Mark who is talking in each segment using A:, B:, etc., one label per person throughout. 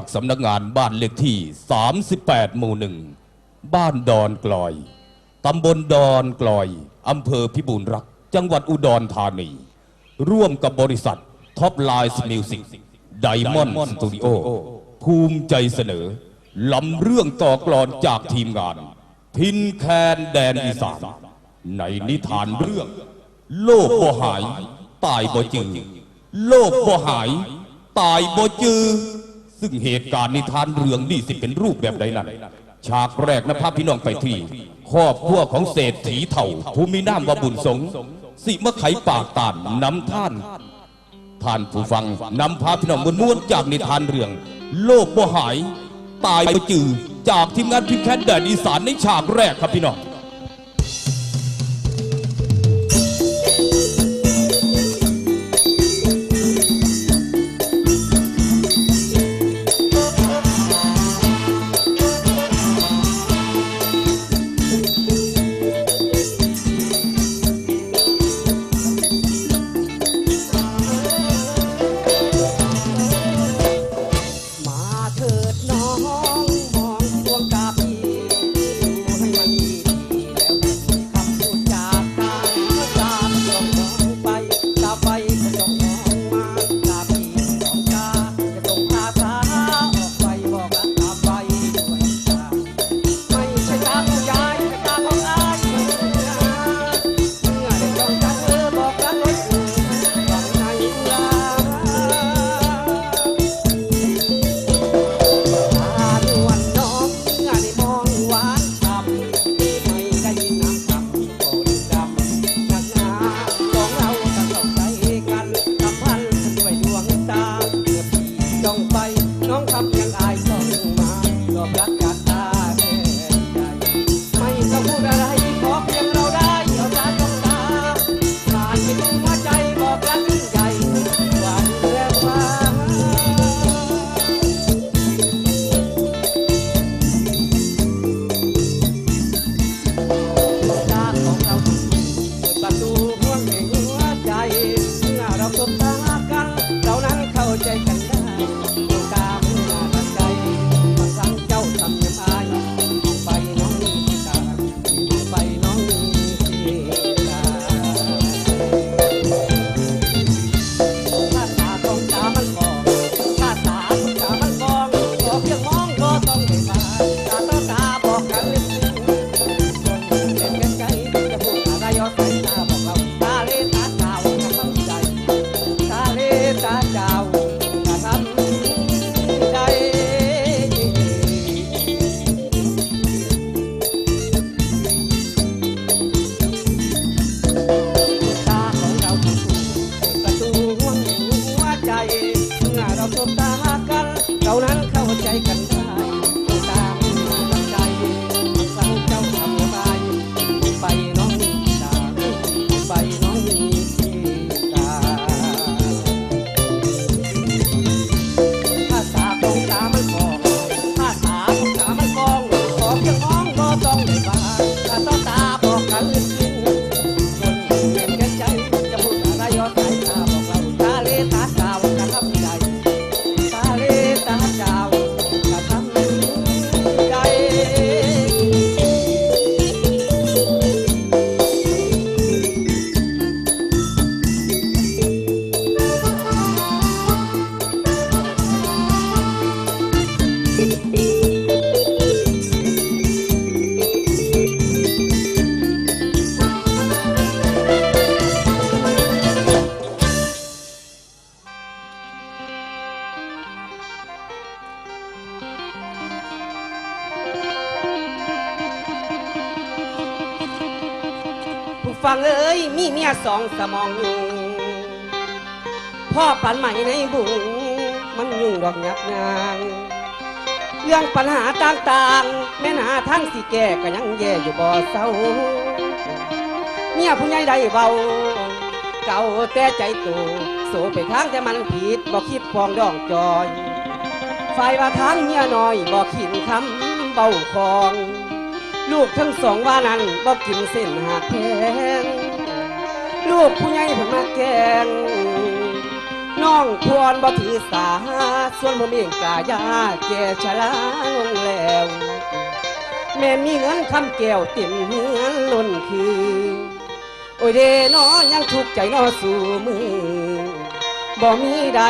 A: จากสำนักงานบ้านเลขที่ 38 หมู่หนึ่ง บ้านดอนกลอย ตำบลดอนกลอย อำเภอพิบูลรัก จังหวัดอุดรธานี ร่วมกับบริษัทท็อปไลน์มิวสิกไดมอนด์สตูดิโอ ภูมิใจเสนอลำเรื่องต่อกลอนจากทีมงาน ทินแคนแดนอีสาน ในนิทานเรื่อง โลกบ่หาย ตายบ่จือโลกบ่หาย ตายบ่จือ ซึ่งเหตุการณ์นิทานเรื่องนี่สิเป็นรูปแบบใดนั้นฉากแรกนะพาพี่น้องไปที่ครอบครัวของเศรษฐีเถ่าผู้มีนามวบุญสงสิมะไขปากตานนำท่าน ท่านผู้ฟังนำพาพี่น้องมวลม้วนจากนิทานเรื่อง โลกบ่หาย ตายบ่จือจากทีมงานพิมพ์แคนแดนอีสานในฉากแรกครับพี่น้อง
B: สมองยุงพ่อปันใหม่ในบุงมันยุ่งดอกยักงานเรื่องปัญหาต่างๆ แม่นหาทั้งสิแก้ก็ยังแย่อยู่บ่อเศร้าเมียผู้ใหญ่ได้เบา เก่าแต่ใจตูโสไปทางแต่มันผิดบ่คิดฟองดองจอยฝ่ายว่าทางเมียน้อยบ่ขินคำเบาคอง ลูกทั้งสองว่านั้นบ่กินเส้นหักแพง ลูกผู้ใหญ่เพิ่นมาแกงน้
A: น้องควรบ่ถือสา ส่วนผมเองกายาแก่ชราลงแล้ว แม่นมีเงินคำแก้วเต็มเฮือนล้นคือ โอ้ยเดนอยังทุกข์ใจนอสู่มือบ่มีใด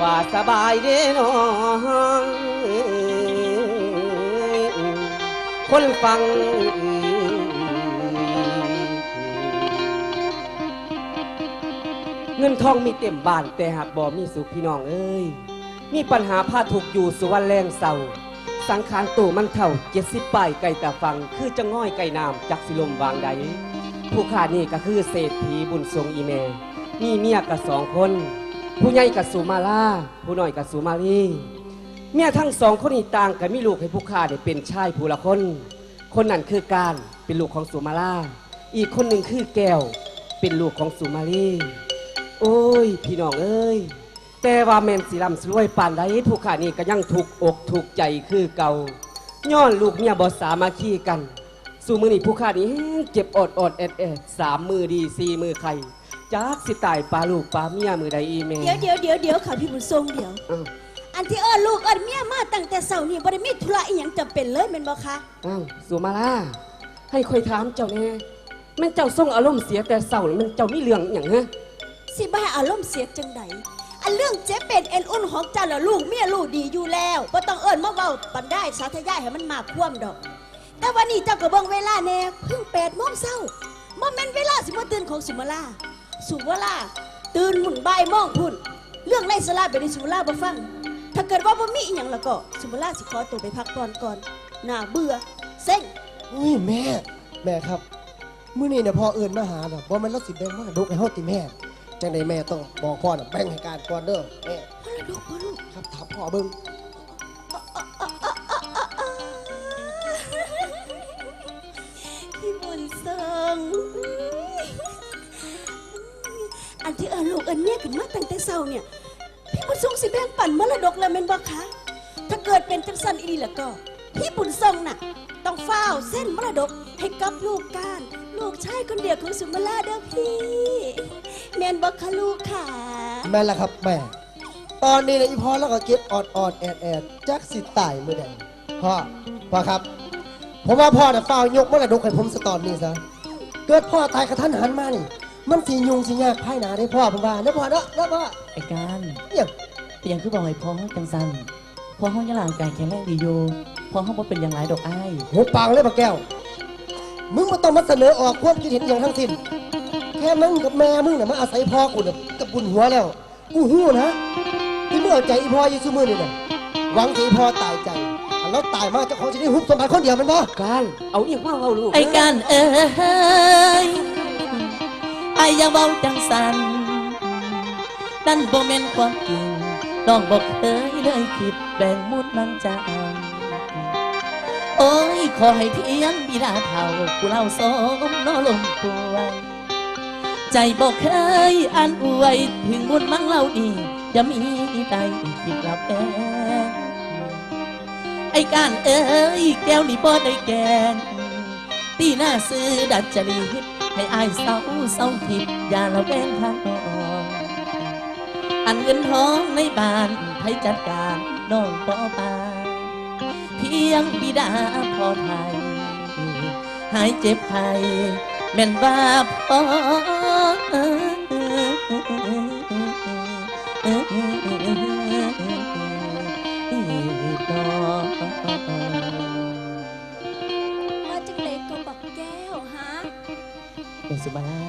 A: ว่าสบายเดนอคนฟัง เงินทองมีเต็มบ้านแต่หากบ่มีสุขพี่น้องเอ้ย มีปัญหาพาทุกอยู่สุวรรณแรงเศร้า สังขารตู่มันเท่าเจ็ดสิบป้ายไก่ตาฟัง คือจะง่อยไก่น้ำจักสิลมวางใด ผู้ขานี่ก็คือเศรษฐีบุญทรงอีเมมีเมียกับสองคน ผู้ใหญ่กับสุมาลาผู้น้อยกับสุมาลีเมียทั้งสองคนนี้ต่างกันมีลูกให้ผู้ขาเนี่ยเป็นชายผู้ละคน คนนั้นคือการเป็นลูกของสุมาลาอีกคนหนึ่งคือแก้ว เป็นลูกของสุมาลี โอ้ย พี่น้องเอ้ย แต่ว่าแมนสิลำสรวยปานใดผู้ขานี่ก็ยังถูกอกถูกใจคือเก่าย้อนลูกเมียบ่สามาคีกัน สู่มือนี่ผู้ขานี่เจ็บอดอดแอดแอดสามมือดีสี่มือไข่จักสิตายปลาลูกปลาเมียมือใดอีเม
C: เดี๋ยวเดี๋ยวเดี๋ยวเดี๋ยวค่ะพี่บุญทรงเดี๋ยว
A: อ้าว
C: อันที่เอิญลูกเอิญเมียมาตั้งแต่เสาร์นี่บ่ได้มีธุระอีหยังจำเป็นเลยแม่นบ่คะ
A: อ้าวสุมาล่าให้คอยถามเจ้าแน่แม่นเจ้าส่งอารมณ์เสียแต่เศร้านี่มันเจ้ามีเรื่องอหย่างฮะ
C: สิบ่ให้อารมณ์เสียจังใดอันเรื่องเจ๊เป็นเอ็นอุ่นของเจ้าละลูกเมียลูกดีอยู่แล้วบ่ต้องเอิญมาเว้าปันได้สาธยายให้มันมากคว่ำดอก แต่วันนี้เจ้าก็เบิ่งเวลาแน่เพิ่ง8โมงเช้าบ่แม่นเวลาสิมาตื่นของสุมาลาสุมาลาตื่นหมุนบ่ายโมงพุ่น เรื่องในสลาเป็นสุมาลาบ่ฟัง ถ้าเกิดว่าบ่มีอีหยังล้วก็สุมาลาสิขอตัวไปพักผ่อนก่อนหน่าเบื่อเซ็ง
D: นี่แม่ แม่ครับมื้อนี้เนี่ยพอเอิญมาหาน่ะบ่แมันเราสิแบ่งมรดกให้เฮาติแม่ จังไดแม่ต้องบอกพ่อน่ะแบ่งให้การก่อนเด้อแม่
C: มรดกบ่ลูก
D: ครับถามพ่อเบิ่ง
C: พี่บุญทรงอันที่เอิญลูกอิญเนี่ยขึ้นมาตั้งแต่เช้าเนี่ย พี่บุญทรงสิแบ่งปันมรดกแล้วแม่นบ่คะถ้าเกิดเป็นจังสันอีหลีแล้วก็ พี่บุญทรงน่ะ ต้องเฝ้าเส้นมรดกให้กับลูกการ ลูกชายคนเดียวของสุมาลาเด้อพี่ แม่นบ่คะลูกค่ะ
D: แม่นละครับแม่ ตอนนี้เนี่ยอีพ่อแล้วก็เก็บออดออดแอดแอดจักสิตายมื้อใดพ่อพ่อครับผมว่าพ่อน่ะเฝ้าวยกมรดกให้ผมซะตอนนี้ซะเกิดพ่อตายกระทันหันมานี่มันสิยุงสิยากภายหนาได้พ่อผมว่าเด้อพ่อเด้อเด้อพ่อ
E: ไอ้การ
D: เนี่ย
E: เป็นหยังคือบอกให้พ่อจังสันพ่อห้องยะลางกายแข็งแรงดีอยู่พ่อห้องบ่เป็นอย่างไรดอกอ้าย
D: หูปังเลยปะแก้ว มึงมาต้องมาเสนอออกความคิดเห็นอย่างทั้งสิ้น แค่มึงกับแม่มึงเนี่ยมาอาศัยพ่อกูเนี่ยกับบุญหัวแล้ว กูหู้นะที่มึงเอาใจอีพ่ออยี่ซุมือนี่เนี่ยหวังจะอีพ่อตายใจอันแล้วตายมาเจ้าของจะได้หุบสมบัติคนเดียวแมันบ่
A: การเอาอีกว่าเอาลูก
E: ไอ้การเอ้ยไอ้อย่าเว้าจังสันนั่นบ่แม่นความจริงน้องบอกเคยเลยคิดแบ่งมุดมันจะเอาโอ้ยขอให้เพียงบิดาเท่าผู้เล่าสมนอลมป่วย ใจบอกเคยอันอวย ถึงบุญมั่งเล่าดีจะมีใดคิดรับแองไอ้การเอ้ยแก้วนี่บ่ได้แกงตีหน้าซื้อดัดจริตให้อายเศร้าเศร้าคิดอย่าละแวงทางน้องอันเงินทองในบ้านให้จัดการน้องบ่ปานเพียงบิดาพอไทยหายเจ็บไข้แม่นว่าพอดอ
C: มาจังไดก็บักแก้วฮะ
E: เป็นสุมาล่า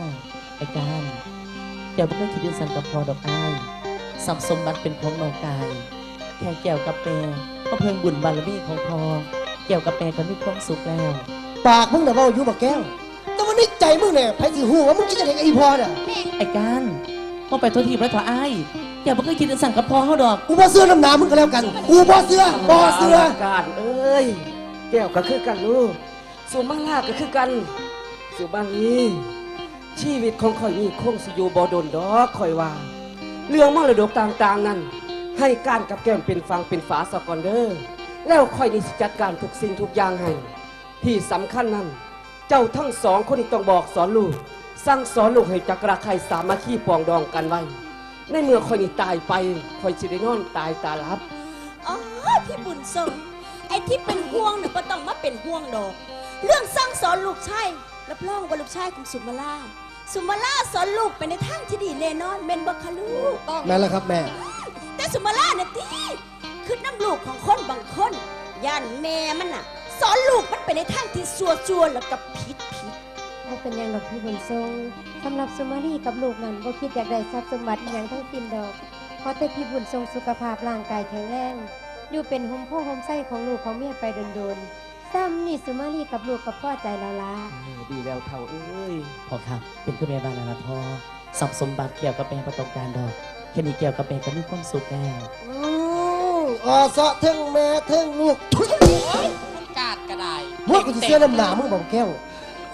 E: ไอการแก้วบ่เคยคิดยันสันกับพอดอกอ้ายทรัพย์สมบัติเป็นของนองกาย แค่แก้วกับแปรก็เพิ่งบุญบารมีของพอแก้วกับแปรก็มีความสุขแล้ว
D: ปากมึงน่เว้าอยู่ปะแก้ว แต่วันนี้ใจมึงเนี่ยไผสิหูว่ามึงคิดจะได้กับอีพ่อน่ะ
E: ไอ้การ พ่อไปโทษทีแล้วถออ้ายแก้วบ่เคยคิดยันสันกับพอเขาดอก
D: กูบ่เสื้อน้ำหนามึงก็แล้วกัน กูบ่เสื้อบ่เสื้อ
A: การเอ้ยแก้วก็คือกันลูกสุมาลาก็คือกันสุบาลีชีวิตของข่อยนี่คงสิอยู่บ่โดนดอกข่อยว่า เรื่องมรดกต่างๆนั้น ให้การกับแก้มเป็นฟังเป็นฝาสกอนเดอร์แล้วข่อยนี่สิจัดการทุกสิ่งทุกอย่างให้ที่สำคัญนั้น เจ้าทั้งสองคนนี่ต้องบอกสอนลูก สั่งสอนลูกให้จักระใครสามัคคีปรองดองกันไว้ ในเมื่อคอยนี่ตายไปคอยสิได้นอนตายตาลับ
C: อ๋อพี่บุญทรงไอ้ที่เป็นห่วงเนี่ยก็ต้องมาเป็นห่วงดอก เรื่องสั่งสอนลูกชายรับรองว่าลูกชายของสุมาลาสุมาลาสอนลูกไปในทางที่ดีแน่นอนเมนบคะลูก
D: นั่นแหละครับแม่
C: แต่สุมาลาเนี่ยตีคือน้ำลูกของคนบางคนย่านแม่มันน่ะ สอนลูกมันไปในทางที่ซัวซัวๆแล้วก็ผิดผิด
F: บ่เป็นหยังดอกพี่บุญทรงสำหรับสุมาลีกับลูกนั้นบ่คิดอยากได้ทรัพย์สมบัติอหยังทั้งสิ้นดอกเพราะแต่พี่บุญทรงสุขภาพร่างกายแข็งแรงอยู่เป็นห่มโพห่มไส้ของลูกของเมียไปโดนๆซ้ำนี่สุมาลีกับลูกกับพ่อใจแล้วล่ะ
A: ดีแล้วเท่าเอ้ย
E: พอครับ เป็นคุณแม่บ้านแล้วนะพ่อสับสมบัติเกี่ยวกับแม่ประตองการดอกแค่นี้เกี่ยวกับแม่ก็มีความสุขแล้ว
D: อืมออซะเทิงแม่เทิงลูกทุย
G: มันกาดก็ได้
D: พวกกูจะเสียน้ำหนามึงบอกแก้ว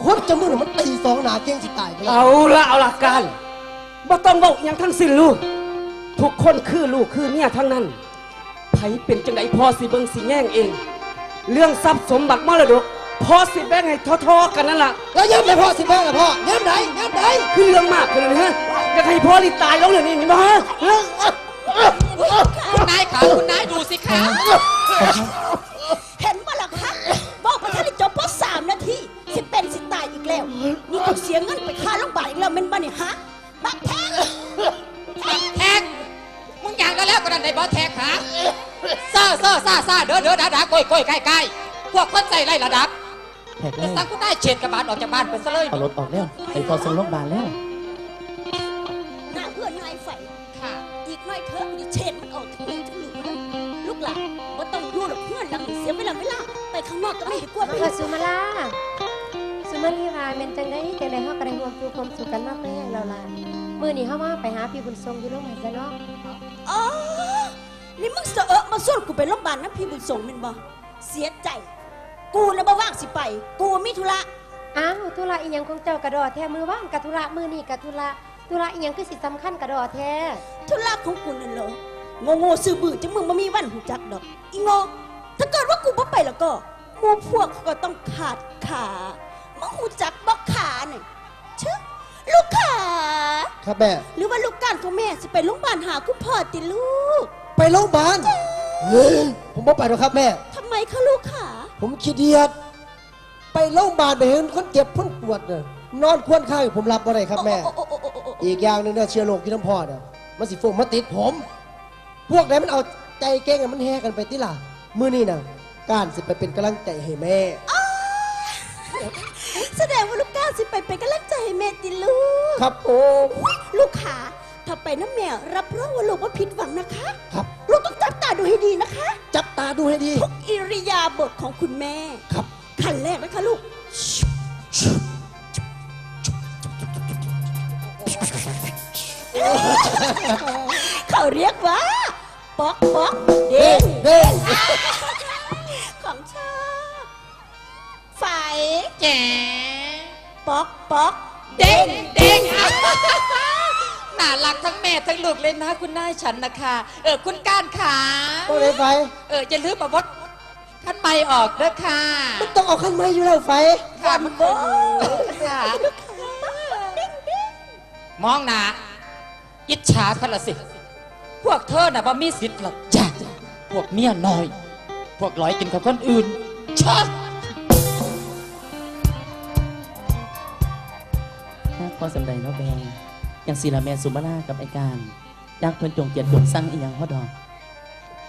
D: คนจะมึงน่ะมันตีสองหนาเก่งสิตายไปแล้ว
A: เอาละเอาละกันบ่ต้องบอกอย่างทั้งสิ้นลูก ทุกคนคือลูกคือเมียทั้งนั้นไผเป็นจังไดพอสิเบิ่งสิแย่งเอง เรื่องทรัพย์สมบัติมรดกพอสิแบ่งให้ทอๆกันนั่นล่ะ
D: แล้วย้ำไหนพ่อสิแม่ละพ่อย้ำไหนย้ำไหน
A: คือเรื่องมากเลยนะฮะอยากให้พ่อรีตายแล้วเลยนี่นี่มาฮะ
G: คุณนายขาคุณนายดูสิคะ ซ่าซ่าซ่าซ่าเด้อเด้อดาดาโกยโกยใกล้ใกล้พวกคนใจไล่ระดับ
E: แท็กเล
G: แต่
E: ย
G: สังคุณนายเฉียดกระบาลออกจากบ้านไปซะเลย
E: เอารถออกแล้วไอ้พอส่งโรงพยาบาลแล้ว
C: หน้าเพื่อนนายไฟ
G: ค่ะ
C: อีกหน่อยเถอะจะเช็ดมันออกทั้งเลยทั้งหลือลูกหลานว่าต้องอยู่หรอกเพื่อนหลังนี้เสียเวลาเวลาไปข้างนอกก็ไม่ดีกว่า
F: มาค่ะสุมาลาสุมาลีว่าแม่นจังได๋จังได๋เฮาก็ได้ร่วมทุกข์ความสุขกันมาแป้งแล้วล่ะมื้อนี้เฮามาไปหาพี่บุญทรงอยู่โรงพยาบาลซะเนาะ
C: อ๋อ นี่มึงเสอะมาส่วนกูไปโรงพยาบาลนะพี่บุญส่งแมันบ่เสียใจ กูนะบ่ว่างสิไป กูมีธุระ
F: อ้าวธุระอีหยังของเจ้ากระดอแท้มือว่างกับธุระมือนี่กับธุระธุระอีหยังคือสิสำคัญกระดอแท้
C: ธุระของกูนั่นเหรอโง่โง่ๆซื่อบื้อจังมึงมามีวันหูจักดอก อีโง่ถ้าเกิดว่ากูบ่ไปแล้วก็หมู่พวกเขาก็ต้องขาดขามึงหูจักบ่ขาเนี่ยชึลูกขา
D: ครับแม่
C: หรือว่าลูกการของแม่สิไปโรงพยาบาลหาคุณพ่อติลูก
D: ไปโรงพยาบาลเฮ้ยผมบ่ไปหรอกครับแม่
C: ทำไมคะลูกขา
D: ผมขี้เดียด ไปโรงพยาบาลไปเห็นคนเจ็บคนปวดเนี่ยนอนควนข้างอยู่ผมรับบ่ได้ครับแม่
C: โอ้โอ้โอ้โอ้โอ้โอ้
D: อีกอย่างหนึงเนี่ยเชื้อโรคที่น้ำพอเนี่ยมันสิฟุ้งมาติดผม พวกไหนมันเอาใจเก่งอะมันแห่กันไปติล่ะมื้อนี้น่ะการสิไปเป็นกำลังใจให้แม่
C: แสดงว่าลูกก้าวสิไปเป็นกำลังใจให้แม่ติลูก
D: ครับผม
C: อุ๊ยลูกขา ถ้าไปน้ำแม่รับรองว่าลูกว่าผิดหวังนะคะ
D: ครับ
C: ลูกต้องจับตาดูให้ดีนะคะ
D: จับตาดูให้ดี
C: ทุกอิริยาบถของคุณแม่
D: ครับ
C: ขั้นแรกนะคะลูก เขาเรียกว่า ป๊อกป๊อกเด้ง
D: เด้ง
C: ของชอบไฝ
G: แจ๋
C: ป๊อกป๊อก
G: เด้งเด้ง น่ารักทั้งแม่ทั้งลูกเลยนะคุณนายฉันนะคะ เออคุณก้านขา
D: บ่ได้ไฟ
G: เอออย่าลืมมาบดขั้นไม่ออกเด้อค่ะ
D: มันต้องเอาขั้นไม้อยู่แล้วไฟ
G: ค่ะมันก็ค่ะมองหนาอิจฉาเขาละสิ พวกเธอน่ะบ่มีสิทธิ์หรอกจ้ะพวกเมียน้อย พวกร้อยกินกับคนอื่นชอบ
E: ถ้าพอสำใดเนาะแบง อย่างศิลาแม่สุมาลากับไอการอยากเพิ่นจงเกียรติจงสั่งอีหยังฮอดอก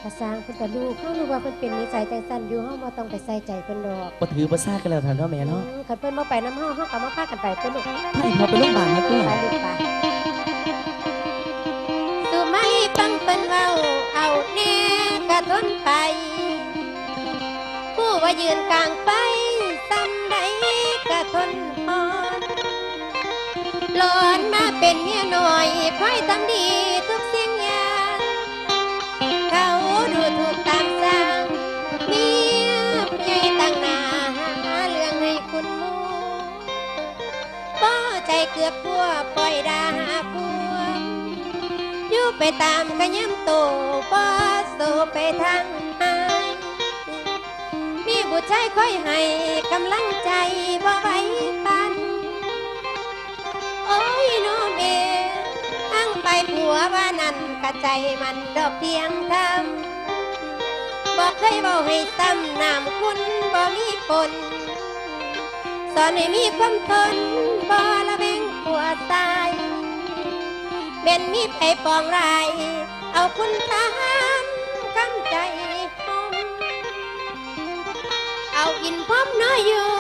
F: ภาษาเพิ่นก็ลูกเฮารู้ว่าเพิ่นเป็นนิสัยใจสั่นอยู่เฮาบ่ต้องไปใส่ใจเพิ่นดอก
E: บ่ถือบ่ซ่ากันแล้วท่านเนาะแม่เนาะ
F: อืมคันเพิ่นบ่ไปน้ำเฮาเฮาก็มาพากันไปเพิ่นลูก
E: ให้เขาไปโรงพยาบาลนะตัว
F: ไปลูกไปสุมาลีฟังเพิ่นเว้าเอาแน่กะทนไป ผู้ว่ายืนกลางไฟซ้ำใดกะทนพอนหลอนมา เป็นเมียน้อยพลอยทำดีทุกสิ่งอย่างเขาดูถูกตามสั่งเมียผู้ใหญ่ตั้งหน้าหาเรื่องให้คุณมูป้อใจเกือบพัวปล่อยดาหาพวอยู่ไปตามกระยำโตป้อโซไปทางหายมีบุตรชายคอยให้กำลังใจบ่ไหวปันโอ้ยโนเมอังไป ไปผัวว่านั่นกระใจมันดอกเพียงทำบอกเคยบอกให้ตั้มนามคุณบ่มีปนสอนให้มีความทนบ่ละเบงผัวตายเป็นมีไปปองไรเอาคุณทามกำ
E: ใจผมเอาอินพร้อมน้อยอยู่